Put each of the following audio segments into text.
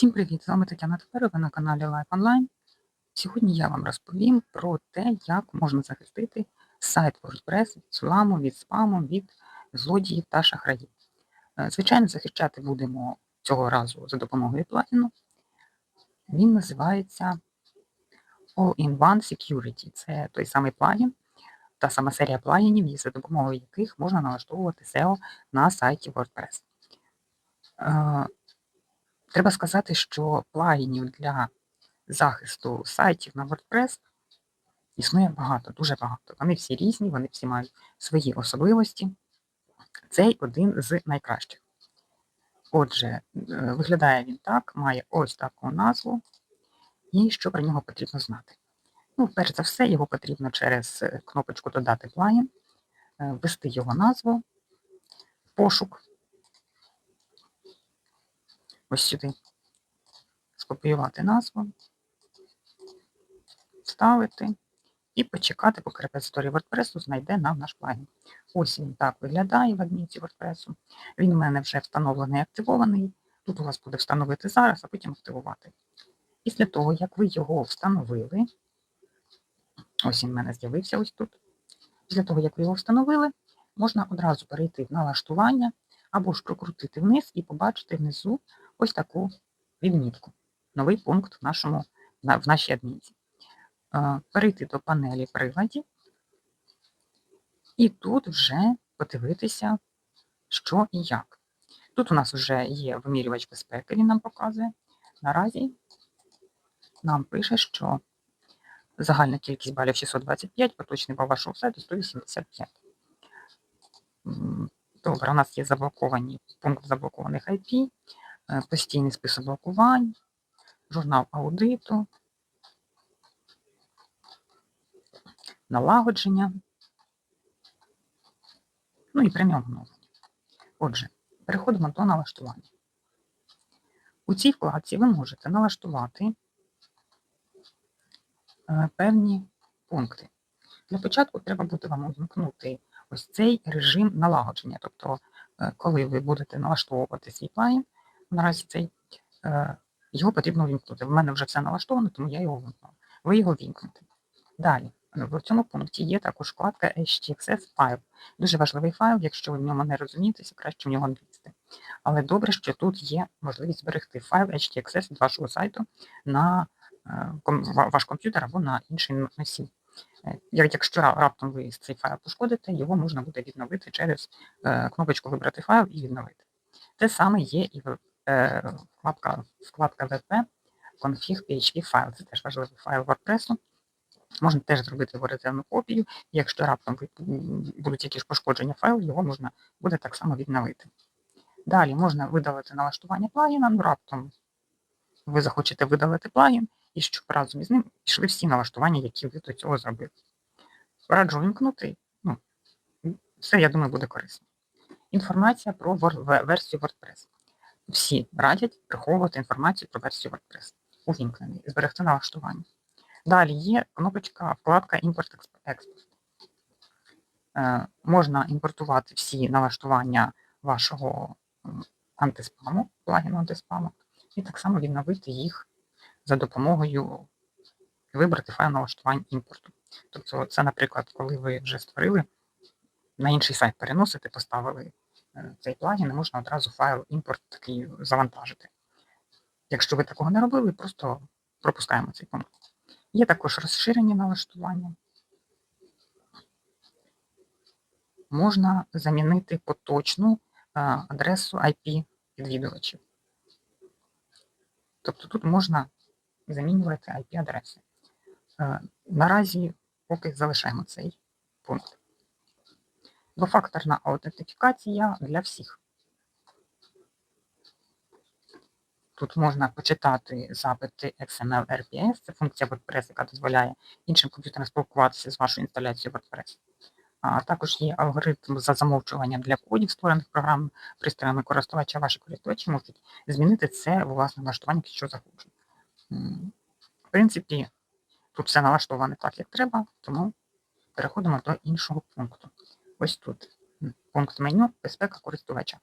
Всім привіт! З вами Тетяна ви на каналі Life Online. Сьогодні я вам розповім про те, як можна захистити сайт WordPress від зламу, від спаму, від злодіїв та шахраїв. Е, Звичайно, захищати будемо цього разу за допомогою плагіну. Він називається All-in-One Security. Це той самий плагін, та сама серія плагінів, за допомогою яких можна налаштовувати SEO на сайті WordPress. Треба сказати, що плагінів для захисту сайтів на WordPress існує багато, дуже багато. Вони всі різні, вони всі мають свої особливості. Цей один з найкращих. Отже, е, виглядає він так, має ось таку назву, і що про нього потрібно знати. Ну, перш за все, його потрібно через е, кнопочку Додати плагін, е, ввести його назву, пошук. Ось сюди скопіювати назву, вставити і почекати, поки репозиторій WordPress знайде нам наш плагін. Ось він так виглядає в адмінці WordPress. Він у мене вже встановлений активований. Тут у вас буде встановити зараз, а потім активувати. Після того, як ви його встановили, ось він в мене з'явився ось тут. Після того, як ви його встановили, можна одразу перейти в налаштування або ж прокрутити вниз і побачити внизу ось таку відмітку новий пункт в нашому, в нашій адмінці. Перейти до панелі приладів і тут вже подивитися, що і як. Тут у нас вже є вимірювач безпеки, він нам показує. Наразі нам пише, що загальна кількість балів 625, поточний бал вашого сайту 185. Добре, у нас є заблоковані пункт заблокованих IP, е, постійний список блокувань, журнал аудиту, налагодження, ну і прямі оновлення. Отже, переходимо до налаштування. У цій вкладці ви можете налаштувати е, певні пункти. Для початку треба буде вам увімкнути ось цей режим налагодження. Тобто, е, коли ви будете налаштовувати свій плагін, наразі цей е, його потрібно вімкнути. В мене вже все налаштовано, тому я його вимкнула. Ви його вімкнете. Далі, в цьому пункті є також вкладка HTXS файл. Дуже важливий файл, якщо ви в ньому не розумієтеся, краще в нього не лізти. Але добре, що тут є можливість зберегти файл HTXS від вашого сайту на е, ваш комп'ютер або на інший носій. Е, якщо раптом ви цей файл пошкодите, його можна буде відновити через кнопочку Вибрати файл і відновити. Те саме є і в Е, вкладка вкладка WP config PHP файл. Це теж важливий файл WordPress. Можна теж зробити його резервну копію, якщо раптом будуть якісь пошкодження файлу, його можна буде так само відновити. Далі можна видалити налаштування плагіна, ну раптом ви захочете видалити плагін, і щоб разом із ним пішли всі налаштування, які ви до цього зробили. Раджу вимкнути, ну, все, я думаю, буде корисно. Інформація про версію WordPress всі радять приховувати інформацію про версію WordPress. Увімкнений, зберегти налаштування. Далі є кнопочка вкладка Імпорт-експорт. Е, можна імпортувати всі налаштування вашого антиспаму, плагіну антиспаму, і так само відновити їх за допомогою вибрати файл налаштувань імпорту. Тобто, це, наприклад, коли ви вже створили, на інший сайт переносите, поставили цей плагін, не можна одразу файл імпорт такий завантажити. Якщо ви такого не робили, просто пропускаємо цей пункт. Є також розширені налаштування. Можна замінити поточну е, адресу IP відвідувачів. Тобто тут можна замінювати IP-адреси. Е, наразі поки залишаємо цей пункт. Двофакторна аутентифікація для всіх. Тут можна почитати запити XML RPS, це функція WordPress, яка дозволяє іншим комп'ютерам спілкуватися з вашою інсталяцією WordPress. А також є алгоритм за замовчуванням для кодів, створених програм пристроями користувача. Ваші користувачі можуть змінити це власне налаштування, що захочуть. В принципі, тут все налаштоване так, як треба, тому переходимо до іншого пункту. Ось тут. Пункт меню безпека користувача.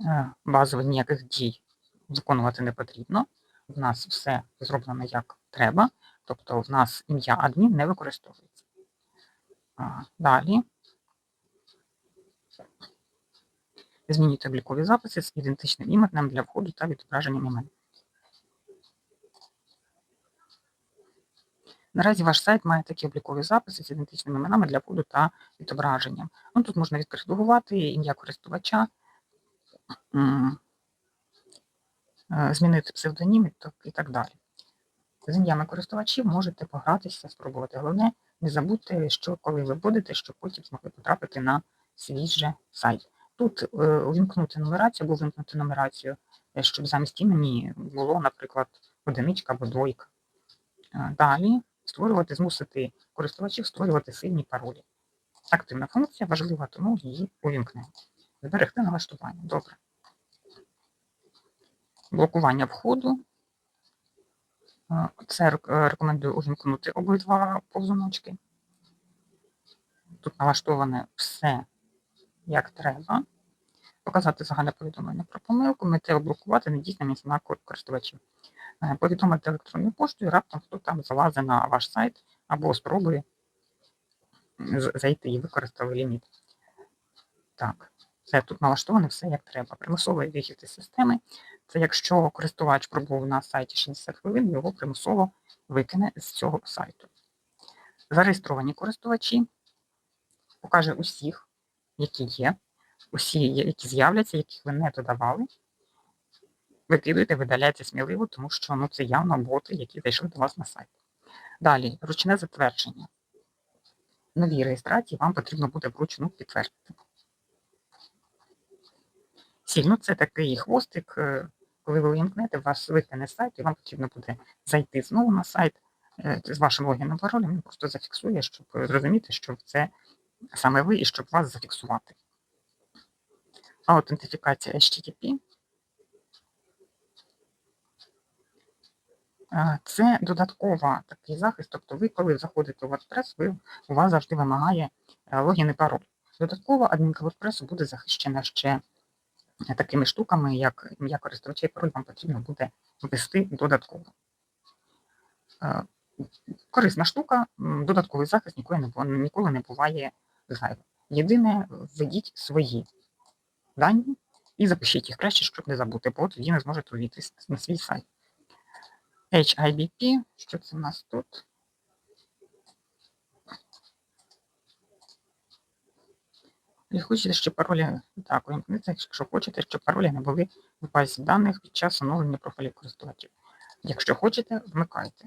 е, базових ніяких дій виконувати не потрібно. В нас все зроблено як треба, тобто в нас ім'я адмін не використовується. Далі. Змінюйте облікові записи з ідентичним іменем для входу та відображенням імен. Наразі ваш сайт має такі облікові записи з ідентичними іменами для входу та відображенням. Ну, тут можна відкоригувати ім'я користувача, е, змінити псевдонім і так- далі. З ім'ями користувачів можете погратися, спробувати. Головне, не забудьте, що коли ви будете, щоб потім змогли потрапити на свій же сайт. Тут е, увімкнути нумерацію або вимкнути нумерацію, е, щоб замість імені було, наприклад, одиничка або двойка. Далі створювати, змусити користувачів створювати сильні паролі. Активна функція важлива, тому її увімкнемо. Зберегти налаштування. Добре. Блокування входу. Е, Це е, рекомендую увімкнути обидва повзуночки. Тут налаштоване все як треба. Показати загальне повідомлення про помилку, метео блокувати недійсність на кор- користувачів. Повідомити електронною поштою, раптом хто там залазить на ваш сайт або спробує зайти і використали ліміт. Так, це тут налаштоване все як треба. Примусовий вихід із системи. Це якщо користувач пробув на сайті 60 хвилин, його примусово викине з цього сайту. Зареєстровані користувачі покаже усіх, які є, усі, які з'являться, яких ви не додавали. Викидуєте, видаляйте сміливо, тому що ну, це явно боти, які зайшли до вас на сайт. Далі, ручне затвердження. Нові реєстрації вам потрібно буде вручну підтвердити. Сіль, ну це такий хвостик, е, коли ви увімкнете, вас викине з сайту, і вам потрібно буде зайти знову на сайт е, з вашим логіном паролем, він просто зафіксує, щоб зрозуміти, що це саме ви і щоб вас зафіксувати. Аутентифікація HTTP. Це додаткова такий захист, тобто ви, коли заходите в WordPress, ви, у вас завжди вимагає е, логін і пароль. Додатково адмінка WordPress буде захищена ще такими штуками, як ім'я користувача і пароль вам потрібно буде ввести додатково. Е, Корисна штука, додатковий захист ніколи не, ніколи не буває зайвим. Єдине, введіть свої дані і запишіть їх краще, щоб не забути, бо тоді не зможете увійти на свій сайт. HIBP, що це в нас тут? І хочете, щоб паролі так, якщо хочете, щоб паролі не були в базі даних під час оновлення профілів користувачів. Якщо хочете, вмикайте.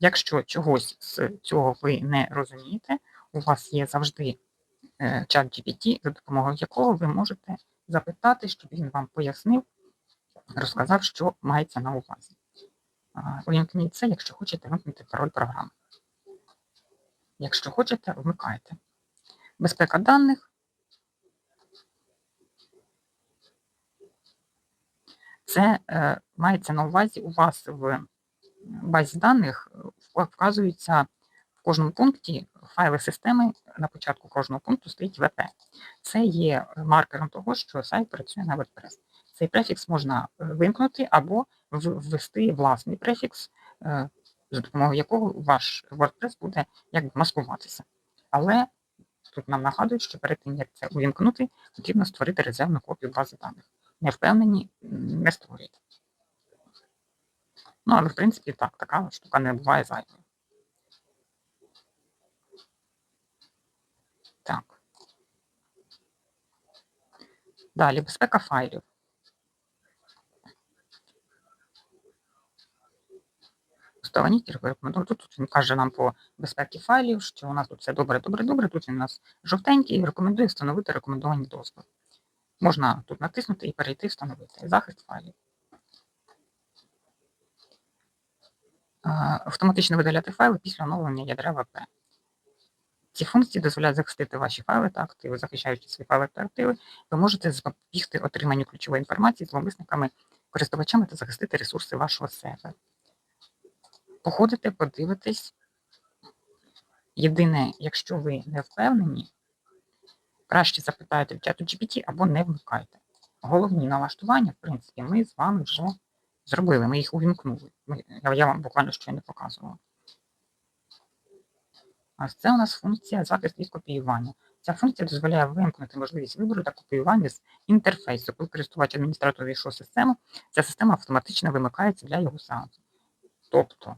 Якщо чогось з цього ви не розумієте, у вас є завжди е, чат GPT, за допомогою якого ви можете запитати, щоб він вам пояснив, розказав, що мається на увазі. Увімкніть це, якщо хочете вимкнути пароль програми. Якщо хочете, вмикайте. Безпека даних. Це е, мається на увазі у вас в базі даних е, вказуються в кожному пункті файли системи. На початку кожного пункту стоїть VP. Це є маркером того, що сайт працює на WordPress. Цей префікс можна е, вимкнути або ввести власний префікс, е, за допомогою якого ваш WordPress буде якби маскуватися. Але тут нам нагадують, що перед тим, як це увімкнути, потрібно створити резервну копію бази даних. Не впевнені, не створюйте. Ну, але в принципі так, така штука не буває зайвою. Так. Далі, безпека файлів. Рекомендую. Тут, тут він каже нам по безпеці файлів, що у нас тут все добре, добре, добре. Тут він у нас жовтенький рекомендує встановити рекомендовані дозволи. Можна тут натиснути і перейти встановити захист файлів. Автоматично видаляти файли після оновлення ядра ВП. Ці функції дозволяють захистити ваші файли та активи. Захищаючи свої файли та активи, ви можете запобігти отриманню ключової інформації зловмисниками, користувачами та захистити ресурси вашого сервера. Походите, подивитесь. Єдине, якщо ви не впевнені, Краще запитайте в чату GPT або не вмикайте. Головні налаштування, в принципі, ми з вами вже зробили, ми їх увімкнули. Ми, я, вам буквально щойно показувала. А це у нас функція захист від копіювання. Ця функція дозволяє вимкнути можливість вибору та копіювання з інтерфейсу. Коли користувач адміністратор війшов систему, ця система автоматично вимикається для його сеансу. Тобто,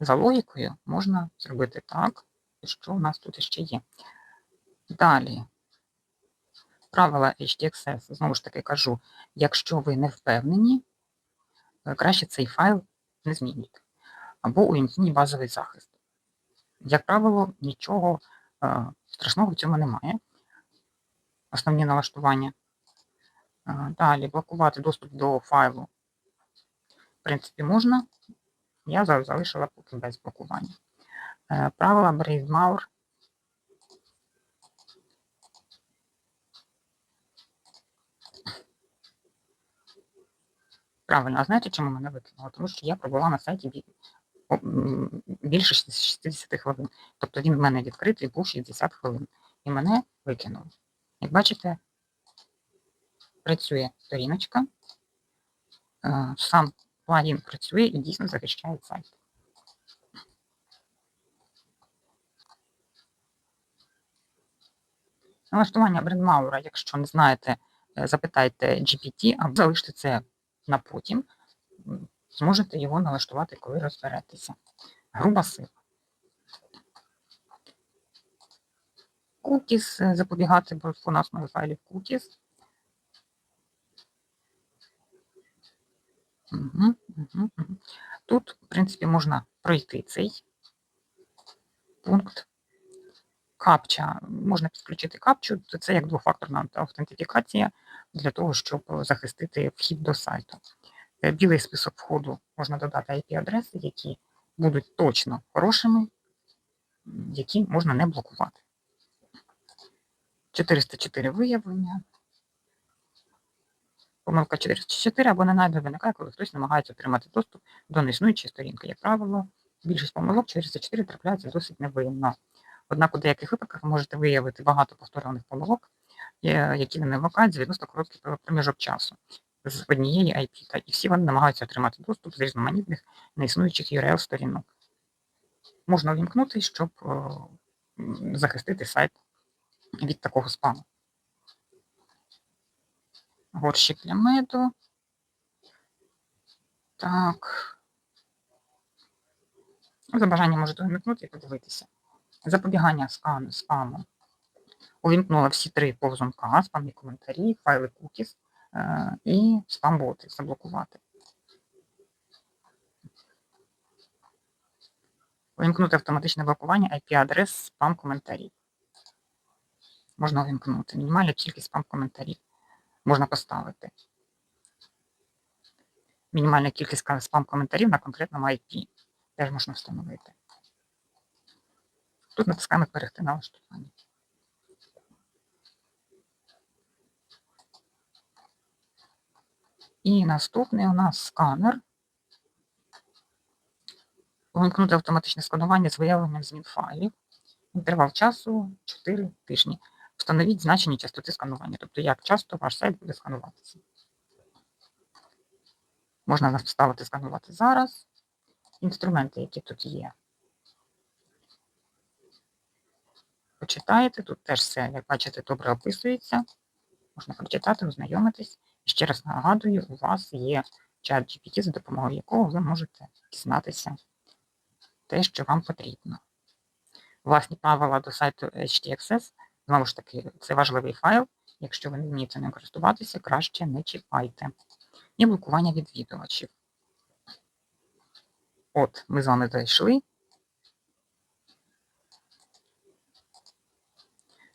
за логікою можна зробити так, що у нас тут ще є. Далі. Правила HTXS, знову ж таки кажу, якщо ви не впевнені, е, краще цей файл не змінюйте. Або увімкніть базовий захист. Як правило, нічого е, страшного в цьому немає. Основні налаштування. Е, далі блокувати доступ до файлу. В принципі, можна. Я залишила поки без блокування. Е, правила Mauer. Правильно, а знаєте, чому мене викинуло? Тому що я пробула на сайті більше 60 хвилин. Тобто він в мене відкритий був 60 хвилин. І мене викинуло. Як бачите, працює сторіночка, е, сам плагін працює і дійсно захищає сайт. Налаштування брендмаура, якщо не знаєте, е, запитайте GPT або залиште це на потім, зможете його налаштувати, коли розберетеся. Груба сила. Cookies, е, запобігати бо на основі файлів cookies. Угу, угу. Тут, в принципі, можна пройти цей пункт. Капча, можна підключити капчу, це як двофакторна автентифікація для того, щоб захистити вхід до сайту. Е, Білий список входу можна додати IP-адреси, які будуть точно хорошими, які можна не блокувати. 404 виявлення. Помилка 404 або ненайде виникає, коли хтось намагається отримати доступ до неіснуючої сторінки. Як правило, більшість помилок 404 трапляється досить невинно. Однак у деяких випадках ви можете виявити багато повторюваних помилок, е, які не вимикають за відносно короткий проміжок часу з однієї IP, та і всі вони намагаються отримати доступ з різноманітних неіснуючих URL-сторінок. Можна увімкнути, щоб захистити сайт від такого спаму. Горщик для меду. Так. За бажанням можете увімкнути і подивитися. Запобігання скану, спаму. Увімкнула всі три повзунка, спамні коментарі, файли cookies е, і спам-боти заблокувати. Увімкнути автоматичне блокування IP-адрес спам-коментарів. Можна увімкнути. Мінімальна кількість спам-коментарів можна поставити. Мінімальна кількість спам-коментарів на конкретному IP теж можна встановити. Тут натискаємо Перейти налаштування. І наступний у нас сканер. Увімкнути автоматичне сканування з виявленням змін файлів. Інтервал часу 4 тижні. Встановіть значення частоти сканування, тобто як часто ваш сайт буде скануватися. Можна вставити сканувати зараз. Інструменти, які тут є. Почитаєте, тут теж все, як бачите, добре описується. Можна прочитати, ознайомитись. І ще раз нагадую, у вас є чат GPT, за допомогою якого ви можете дізнатися те, що вам потрібно. Власні правила до сайту HTXS, знову ж таки, це важливий файл. Якщо ви не вмієте ним користуватися, краще не чіпайте. І блокування відвідувачів. От, ми з вами зайшли.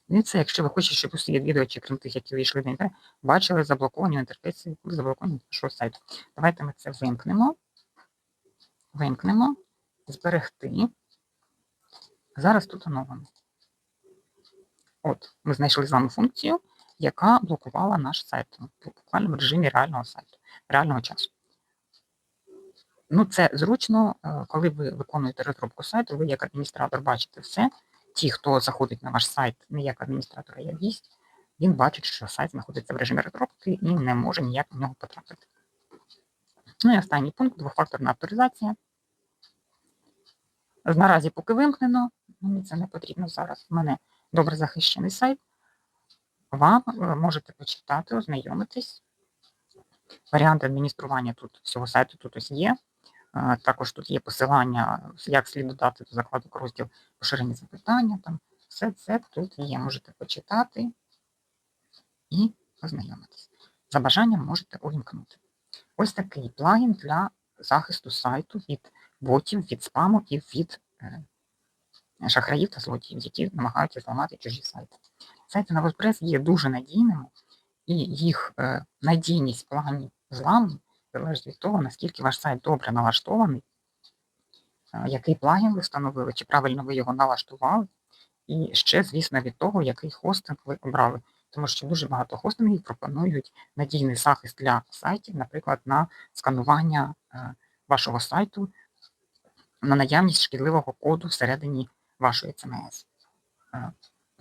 Дивіться, якщо ви хочете, щоб усі відвідувачі, крім тих, які вийшли до інтернету, бачили заблоковані інтерфейси, заблоковані нашого сайту. Давайте ми це вимкнемо. Вимкнемо, зберегти. Зараз тут оновимо. От, ми знайшли з вами функцію, яка блокувала наш сайт. Буквально в режимі реального сайту, реального часу. Ну, це зручно, е, коли ви виконуєте розробку сайту, ви як адміністратор бачите все, ті, хто заходить на ваш сайт не як адміністратор, а як гість, він бачить, що сайт знаходиться в режимі розробки і не може ніяк в нього потрапити. Ну і останній пункт двофакторна авторизація. Наразі поки вимкнено, мені це не потрібно зараз. У мене добре захищений сайт. Вам е, можете почитати, ознайомитись. Варіанти адміністрування тут всього сайту тут ось є. Е, Також тут є посилання, як слід додати до закладок розділ поширені запитання. Там все це тут є. Можете почитати і ознайомитись. За бажанням можете увімкнути. Ось такий плагін для захисту сайту від ботів, від спаму і від е, шахраїв та злодіїв, які намагаються зламати чужі сайти. Сайти на WordPress є дуже надійними, і їх е, надійність в плані зламу залежить від того, наскільки ваш сайт добре налаштований, е, який плагін ви встановили, чи правильно ви його налаштували, і ще, звісно, від того, який хостинг ви обрали. Тому що дуже багато хостингів пропонують надійний захист для сайтів, наприклад, на сканування е, вашого сайту на наявність шкідливого коду всередині вашої CMS.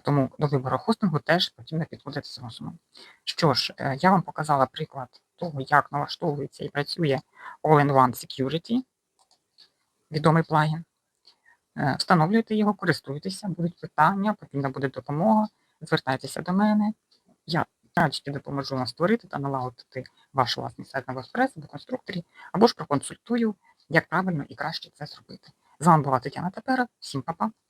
Тому до вибору хостингу теж потрібно підходити з розумом. Що ж, е, я вам показала приклад того, як налаштовується і працює All-in-One Security, відомий плагін. Е, Встановлюйте його, користуйтеся, будуть питання, потрібна буде допомога, звертайтеся до мене. Я радісті допоможу вам створити та налагодити ваш власний сайт на WordPress або конструкторі, або ж проконсультую, як правильно і краще це зробити. З вами була Тетяна Тепера. Всім па-па!